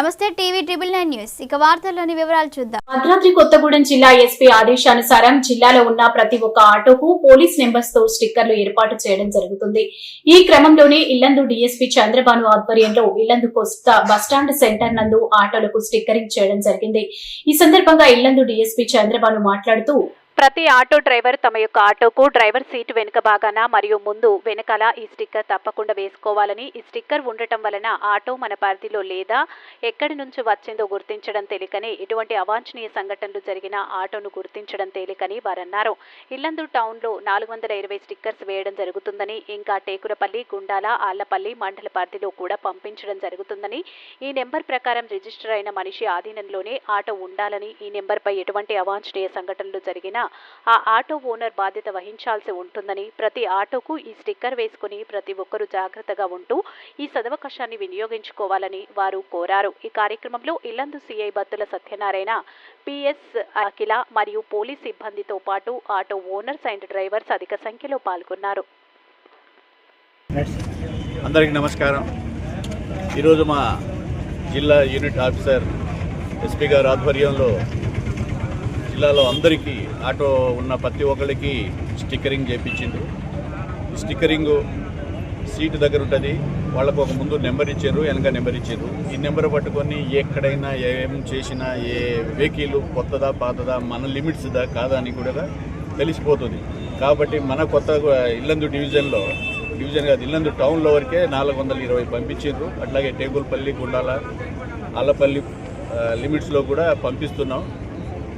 నమస్తే TV triple nine news. ఇక వార్తల్లోని వివరాలు చూద్దాం. భద్రాద్రి కొత్తగూడెం జిల్లా ఎస్పీ ఆదేశానుసారం జిల్లాలో ఉన్న ప్రతి ఒక్క ఆటోకు పోలీస్ నెంబర్స్తో స్టిక్కర్లు ఏర్పాటు చేయడం జరుగుతుంది. ఈ క్రమంలోనే ఇల్లందు డీఎస్పీ చంద్రబాను ఆధ్వర్యంలో ఇల్లందు కోస్తా బస్టాండ్ సెంటర్ నందు ఆటోలకు స్టిక్కరింగ్ చేయడం జరిగింది. ఈ సందర్భంగా ఇల్లందు డీఎస్పీ చంద్రబాను మాట్లాడుతూ ప్రతి ఆటో డ్రైవర్ తమ యొక్క ఆటోకు డ్రైవర్ సీటు వెనుక భాగాన మరియు ముందు వెనకాల ఈ స్టిక్కర్ తప్పకుండా వేసుకోవాలని ఈ స్టిక్కర్ ఉండటం వలన ఆటో మన పరిధిలో లేదా ఎక్కడి నుంచి వచ్చిందో గుర్తించడం తేలికని ఎటువంటి అవాంఛనీయ సంఘటనలు జరిగిన ఆటోను గుర్తించడం తేలికని వారన్నారు. ఇల్లందు టౌన్లో నాలుగు వందల ఇరవై స్టిక్కర్స్ వేయడం జరుగుతుందని ఇంకా టేకురపల్లి గుండాల ఆళ్ళపల్లి మండల పరిధిలో కూడా పంపించడం జరుగుతుందని ఈ నెంబర్ ప్రకారం రిజిస్టర్ అయిన మనిషి ఆధీనంలోనే ఆటో ఉండాలని ఈ నెంబర్పై ఎటువంటి అవాంఛనీయ సంఘటనలు జరిగినా ఆ ఆటో ఓనర్ బాధ్యత వహించాల్సి ఉంటుందని ప్రతి ఆటోకు ఈ స్టిక్కర్ వేసుకుని ప్రతి ఒక్కరూ జాగ్రత్తగా ఉంటూ ఈ సదవకాశాన్ని వినియోగించుకోవాలని వారు కోరారు. ఈ కార్యక్రమంలో ఇల్లందు సిఐ బత్తుల సత్యనారాయణ పిఎస్ అఖిల మరియు పోలీస్ సిబ్బందితో పాటు ఆటో ఓనర్స్ అండ్ డ్రైవర్స్ అధిక సంఖ్యలో పాల్గొన్నారు. అందరికీ నమస్కారం. ఈరోజు మా జిల్లా యూనిట్ ఆఫీసర్ ఎస్పీ గారు ఆధ్వర్యంలో జిల్లాలో అందరికీ ఆటో ఉన్న ప్రతి ఒక్కరికి స్టిక్కరింగ్ చేయించిండ్రు స్టిక్కరింగ్ సీటు దగ్గర ఉంటుంది. వాళ్ళకు ఒక ముందు నెంబర్ ఇచ్చారు వెనక నెంబర్ ఇచ్చారు. ఈ నెంబర్ పట్టుకొని ఎక్కడైనా ఏం చేసినా ఏ వెహికల్ కొత్తదా పాతదా మన లిమిట్స్దా కాదా అని కూడా తెలిసిపోతుంది. కాబట్టి మన కొత్త ఇల్లందు డివిజన్లో డివిజన్ కాదు ఇల్లందు టౌన్లో వరకే నాలుగు వందల ఇరవై పంపించారు అట్లాగే టేగులపల్లి గుండాల అల్లపల్లి లిమిట్స్లో కూడా పంపిస్తున్నాం.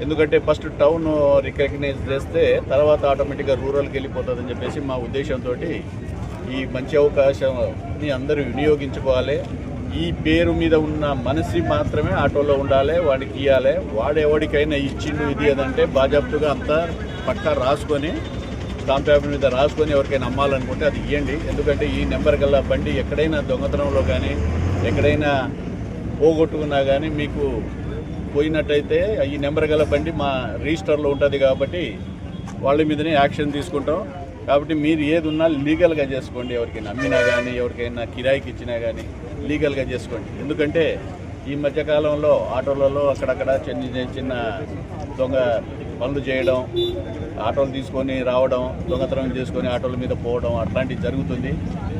ఎందుకంటే ఫస్ట్ టౌన్ రికగ్నైజ్ చేస్తే తర్వాత ఆటోమేటిక్గా రూరల్కి వెళ్ళిపోతుందని చెప్పేసి మా ఉద్దేశంతో ఈ మంచి అవకాశాన్ని అందరూ వినియోగించుకోవాలి. ఈ పేరు మీద ఉన్న మనిషి మాత్రమే ఆటోలో ఉండాలి వాడికి ఇవ్వాలి వాడెవడికైనా ఇచ్చిండు ఇది అదంటే బాజాప్తుగా అంతా పక్కా రాసుకొని స్టాంప్ పేపర్ మీద రాసుకొని ఎవరికైనా అమ్మాలనుకుంటే అది ఇవ్వండి ఎందుకంటే ఈ నెంబర్ కల్లా బండి ఎక్కడైనా దొంగతనంలో కానీ ఎక్కడైనా పోగొట్టుకున్నా కానీ మీకు పోయినట్టయితే ఈ నెంబర్ గల బండి మా రిజిస్టర్లో ఉంటుంది కాబట్టి వాళ్ళ మీదనే యాక్షన్ తీసుకుంటాం. కాబట్టి మీరు ఏది ఉన్నా లీగల్గా చేసుకోండి ఎవరికైనా అమ్మినా కానీ ఎవరికైనా కిరాయికి ఇచ్చినా కానీ లీగల్గా చేసుకోండి. ఎందుకంటే ఈ మధ్యకాలంలో ఆటోలలో అక్కడక్కడ చిన్న చిన్న దొంగ పనులు చేయడం ఆటోలు తీసుకొని రావడం దొంగతనం చేసుకొని ఆటోల మీద పోవడం అట్లాంటివి జరుగుతుంది.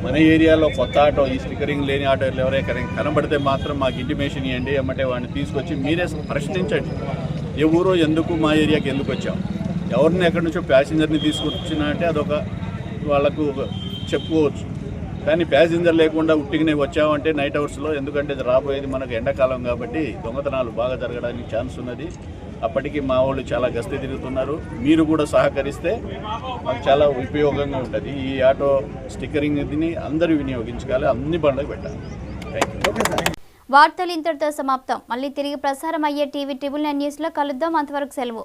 మన ఏరియాలో కొత్త ఆటో ఈ స్టిక్కరింగ్ లేని ఆటోలు ఎవరైనా కనబడితే మాత్రం మాకు ఇంటిమేషన్ ఇవ్వండి ఏమంటే వాడిని తీసుకొచ్చి మీరే ప్రశ్నించండి. ఏ ఊరో ఎందుకు మా ఏరియాకి ఎందుకు వచ్చాం? ఎవరిని ఎక్కడి నుంచో ప్యాసింజర్ని తీసుకొచ్చినా అంటే అదొక వాళ్ళకు ఒక చెప్పుకోవచ్చు. కానీ ప్యాసింజర్ లేకుండా ఉట్టిగానే వచ్చామంటే నైట్ అవర్స్లో ఎందుకంటే రాబోయేది మనకు ఎండాకాలం కాబట్టి దొంగతనాలు బాగా జరగడానికి ఛాన్స్ ఉన్నది. అప్పటికి మా వాళ్ళు చాలా గస్తీ తిరుగుతున్నారు. మీరు కూడా సహకరిస్తే మాకు చాలా ఉపయోగంగా ఉంటుంది. ఈ ఆటో స్టిక్కరింగ్ దీన్ని అందరూ వినియోగించుకోవాలి. అన్ని బండ్లకు పెట్టాలి. వార్తలు ఇంతటితో సమాప్తం. మళ్ళీ తిరిగి ప్రసారం అయ్యే టీవీ ట్రిబుల్ నైన్ న్యూస్లో కలుద్దాం. అంతవరకు సెలవు.